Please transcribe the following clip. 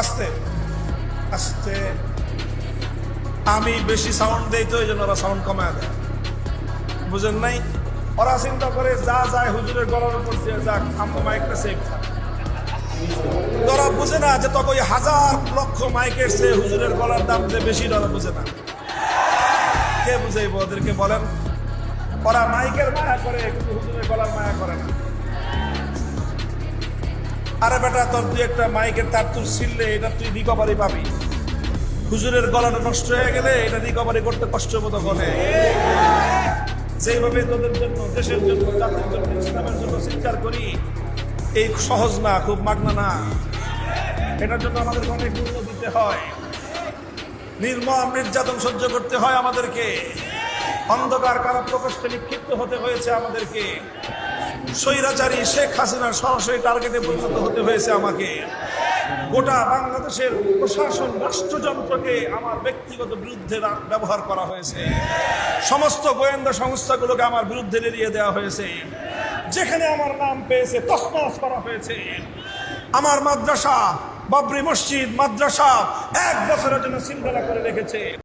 আস্তে আস্তে। আমি বেশি সাউন্ড দেই তো এই জন্য ওরা সাউন্ড কমায় দেয়। বুঝেন নাই? ওরা চিন্তা করে যা যায় হুজুরের গলার উপর দিয়ে যাক আমার মাইকটা সেফ থাক। ওরা বুঝে না যে তখন হাজার লক্ষ মাইকের সে হুজুরের গলার দাম যে বেশি ওরা বুঝে না। কে বুঝাইব ওদেরকে বলেন? ওরা মাইকের মায়া করে আরে বেটা, তোর তুই একটা মাইকের তার তুই ছিললে এটা তুই রিকভারি পাবি। হুজুরের গলাটা নষ্ট হয়ে গেলে এটা রিকভারি করতে কষ্ট মতো করে। যেভাবে তোদের জন্য, দেশের জন্য, জাতির জন্য, ইসলামের জন্য চিৎকার করি, এই সহজ না, খুব মাগনা না। এটার জন্য আমাদের অনেক মূল্য দিতে হয়। নির্মম নির্যাতন সহ্য করতে হয় আমাদেরকে। অন্ধকার কারা প্রকোষ্ঠে নিক্ষিপ্ত হতে হয়েছে আমাদেরকে। স্বৈরাচারী শেখ হাসিনার সরাসরি টার্গেটে পরিণত হতে হয়েছে আমাকে। গোটা বাংলাদেশের প্রশাসন রাষ্ট্রযন্ত্রকে আমার ব্যক্তিগত বিরুদ্ধে ব্যবহার করা হয়েছে। সমস্ত গোয়েন্দা সংস্থাগুলোকে আমার বিরুদ্ধে লেলিয়ে দেওয়া হয়েছে। যেখানে আমার নাম পেয়েছে তসনস করা হয়েছে। আমার মাদ্রাসা, বাবরি মসজিদ মাদ্রাসা এক বছরের জন্য শৃঙ্খলা করে রেখেছে।